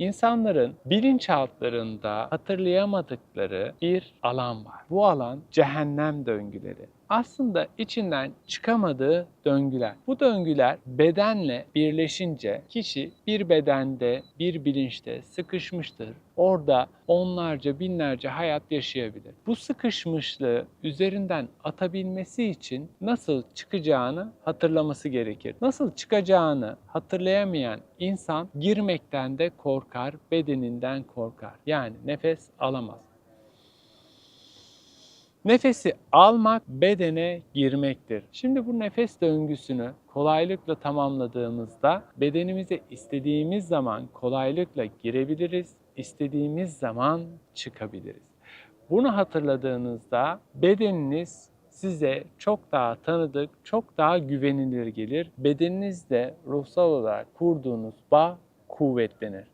insanların bilinçaltlarında hatırlayamadıkları bir alan var. Bu alan cehennem döngüleri. Aslında içinden çıkamadığı döngüler. Bu döngüler bedenle birleşince kişi bir bedende, bir bilinçte sıkışmıştır. Orada onlarca, binlerce hayat yaşayabilir. Bu sıkışmışlığı üzerinden atabilmesi için nasıl çıkacağını hatırlaması gerekir. Nasıl çıkacağını hatırlayamayan insan girmekten de korkar, bedeninden korkar. Yani nefes alamaz. Nefesi almak bedene girmektir. Şimdi bu nefes döngüsünü kolaylıkla tamamladığımızda bedenimize istediğimiz zaman kolaylıkla girebiliriz, istediğimiz zaman çıkabiliriz. Bunu hatırladığınızda bedeniniz size çok daha tanıdık, çok daha güvenilir gelir. Bedeninizde ruhsal olarak kurduğunuz bağ kuvvetlenir.